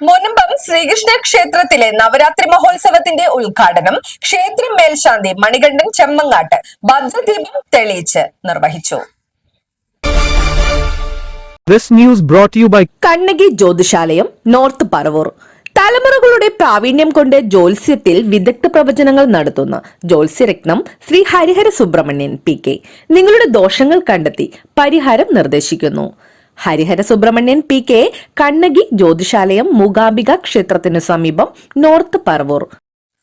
മുനമ്പം ശ്രീകൃഷ്ണ ക്ഷേത്രത്തിലെ നവരാത്രി മഹോത്സവത്തിന്റെ ഉദ്ഘാടനം ക്ഷേത്രം മേൽശാന്തി മണികണ്ഠൻ ചെമ്മങ്ങാട്ട് ഭദ്രദീപം തെളിയിച്ച് നിർവഹിച്ചു. This news brought to you by Kannaki Jyothishalayam north Paravur. തലമുറകളുടെ പ്രാവീണ്യം കൊണ്ട് ജ്യോത്സ്യത്തിൽ വിദഗ്ധ പ്രവചനങ്ങൾ നടത്തുന്ന ജ്യോത്സ്യരത്നം ശ്രീ ഹരിഹര സുബ്രഹ്മണ്യൻ പി കെ. നിങ്ങളുടെ ദോഷങ്ങൾ കണ്ടെത്തി പരിഹാരം നിർദ്ദേശിക്കുന്നു. ഹരിഹര സുബ്രഹ്മണ്യൻ പി കെ കണ്ണകി ജ്യോതിശാലയം മൂകാംബിക ക്ഷേത്രത്തിനു സമീപം നോർത്ത് പറവൂർ.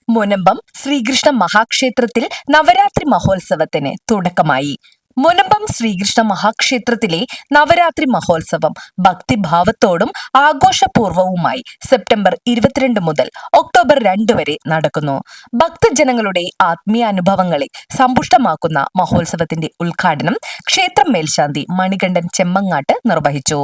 മുനമ്പം ശ്രീകൃഷ്ണ മഹാക്ഷേത്രത്തിൽ നവരാത്രി മഹോത്സവത്തിന് തുടക്കമായി. മുനമ്പം ശ്രീകൃഷ്ണ മഹാക്ഷേത്രത്തിലെ നവരാത്രി മഹോത്സവം ഭക്തിഭാവത്തോടും ആഘോഷപൂർവവുമായി സെപ്റ്റംബർ ഇരുപത്തിരണ്ട് മുതൽ ഒക്ടോബർ രണ്ട് വരെ നടക്കുന്നു. ഭക്തജനങ്ങളുടെ ആത്മീയ അനുഭവങ്ങളെ സമ്പുഷ്ടമാക്കുന്ന മഹോത്സവത്തിന്റെ ഉദ്ഘാടനം ക്ഷേത്രം മേൽശാന്തി മണികണ്ഠൻ ചെമ്മങ്ങാട്ട് നിർവഹിച്ചു.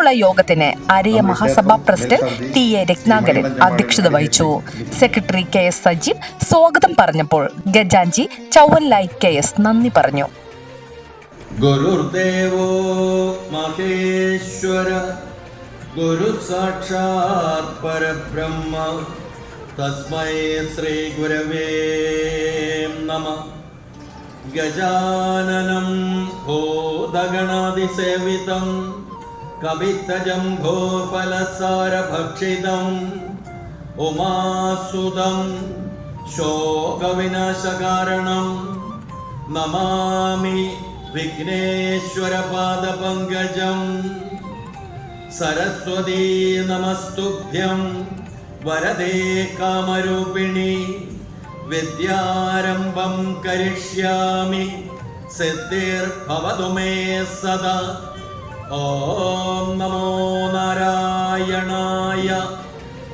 തുടർന്നുള്ള യോഗത്തിന് Ariya Mahasabha president T A Ratnakaran അധ്യക്ഷത വഹിച്ചു. സെക്രട്ടറി കെ എസ് സജീവ് സ്വാഗതം പറഞ്ഞപ്പോൾ ഗജാൻജി ചൗവൻലായി കെ എസ് നന്ദി പറഞ്ഞു. ഗുരുദേവോ മഹേശ്വര ഗുരു സാക്ഷാത് പരബ്രഹ്മ തസ്മൈ ശ്രീ ഗുരവേ നമ. ഗജാനനം ഭൂതഗണാതിസേവിതം കവിത്തജം ഭൂഫലസാരഭക്ഷിതം ഉമാസുതം ശോകവിനാശകാരണം നമാമി വിഘ്നേശ്വരപാദപങ്കജം സരസ്വതീ നമസ്തുഭ്യം വരദേ കാമരൂപിണി വിദ്യാരംഭം കരിഷ്യാമി സിദ്ധിർഭവതു മേ സദാ ഓം നമോ നാരായണായ.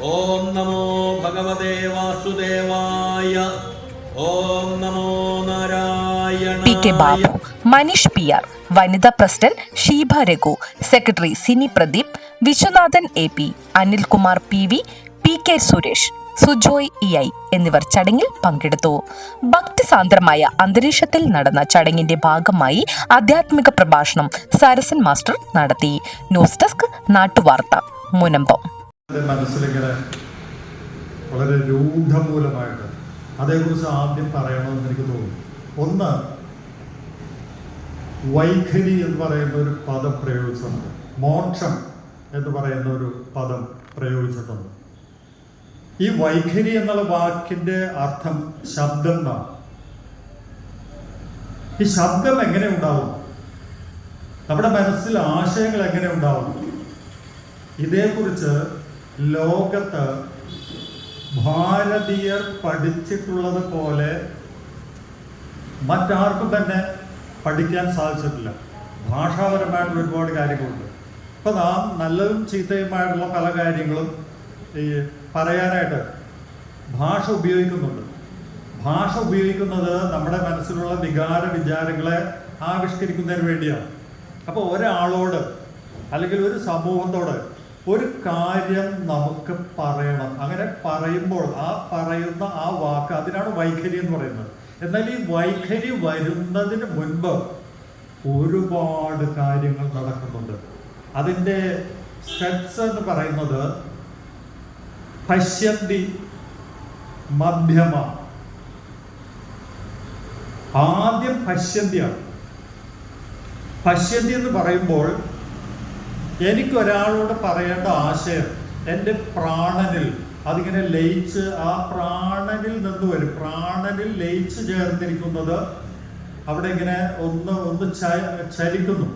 ഓം നമോ ഭഗവതേ വാസുദേവായ. ഓം നമോ Narayana P K Babu Manish P R വനിതാ president Sheeba Raghu secretary Sini Pradeep Viswanathan A P Anilkumar P V P K Suresh Sujoy E I എന്നിവർ ചടങ്ങിൽ പങ്കെടുത്തു. ഭക്തിസാന്ദ്രമായ അന്തരീക്ഷത്തിൽ നടന്ന ചടങ്ങിന്റെ ഭാഗമായി ആധ്യാത്മിക പ്രഭാഷണം സരസൻ മാസ്റ്റർ നടത്തി. ന്യൂസ് ഡെസ്ക് നാട്ടുവാർത്ത മുനമ്പം. വളരെ രൂഢമൂലമായിട്ട് അതേക്കുറിച്ച് ആദ്യം പറയണമെന്ന് എനിക്ക് തോന്നുന്നു. ഒന്ന് വൈഖരി എന്ന് പറയുന്ന ഒരു പദം പ്രയോഗിച്ചിട്ടുണ്ട്. മോക്ഷം എന്ന് പറയുന്ന ഒരു പദം പ്രയോഗിച്ചിട്ടുണ്ട്. ഈ വൈഖരി എന്നുള്ള വാക്കിന്റെ അർത്ഥം ശബ്ദം എന്നാണ്. ഈ ശബ്ദം എങ്ങനെ ഉണ്ടാവും? നമ്മുടെ മനസ്സിൽ ആശയങ്ങൾ എങ്ങനെ ഉണ്ടാവും? ഇതേക്കുറിച്ച് ലോകത്ത് ഭാരതീയർ പഠിച്ചിട്ടുള്ളത് പോലെ മറ്റാർക്കും തന്നെ പഠിക്കാൻ സാധിച്ചിട്ടില്ല. ഭാഷാപരമായിട്ടുള്ള ഒരുപാട് കാര്യങ്ങളുണ്ട്. ഇപ്പൊ നാം നല്ലതും ചീത്തയുമായിട്ടുള്ള പല കാര്യങ്ങളും ഈ പറയാനായിട്ട് ഭാഷ ഉപയോഗിക്കുന്നുണ്ട്. ഭാഷ ഉപയോഗിക്കുന്നത് നമ്മുടെ മനസ്സിലുള്ള വികാര വിചാരങ്ങളെ ആവിഷ്കരിക്കുന്നതിന് വേണ്ടിയാണ്. അപ്പോൾ ഒരാളോട് അല്ലെങ്കിൽ ഒരു സമൂഹത്തോട് ഒരു കാര്യം നമുക്ക് പറയണം. അങ്ങനെ പറയുമ്പോൾ ആ പറയുന്ന ആ വാക്ക് അതിനാണ് വൈഖരി എന്ന് പറയുന്നത്. എന്നാൽ ഈ വൈഖരി വരുന്നതിന് മുൻപ് ഒരുപാട് കാര്യങ്ങൾ നടക്കുന്നുണ്ട്. അതിന്റെ സ്റ്റെപ്സ് എന്ന് പറയുന്നത് പശ്യന്തി മധ്യമ. ആദ്യം പശ്യന്തിയാണ്. പശ്യന്തി എന്ന് പറയുമ്പോൾ എനിക്കൊരാളോട് പറയേണ്ട ആശയം എന്റെ പ്രാണനിൽ അതിങ്ങനെ ലയിച്ച് ആ പ്രാണനിൽ നിന്ന് വരും. പ്രാണനിൽ ലയിച്ച് ചേർന്നിരിക്കുന്നത് അവിടെ ഇങ്ങനെ ഒന്ന് ഒന്ന് ചലിക്കുന്നു.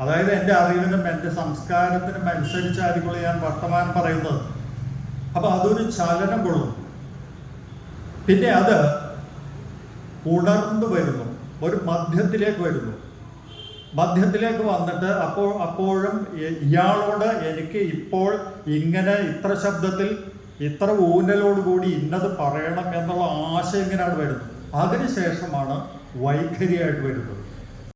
അതായത് എന്റെ അറിവിനും എന്റെ സംസ്കാരത്തിനും അനുസരിച്ചായിരിക്കും ഞാൻ വർത്തമാനം പറയുന്നത്. അപ്പൊ അതൊരു ചലനം കൊള്ളുന്നു. പിന്നെ അത് ഉണർന്നു വരുന്നു. ഒരു മധ്യത്തിലേക്ക് വരുന്നു. മധ്യത്തിലേക്ക് വന്നിട്ട് അപ്പോൾ അപ്പോഴും ഇയാളോട് എനിക്ക് ഇപ്പോൾ ഇങ്ങനെ ഇത്ര ശബ്ദത്തിൽ ഇത്ര ഊന്നലോടുകൂടി ഇന്നത് പറയണം എന്നുള്ള ആശയം ഇങ്ങനെയാണ് വരുന്നത് അതിനുശേഷമാണ് വൈഖരിയായിട്ട് വരുന്നത്.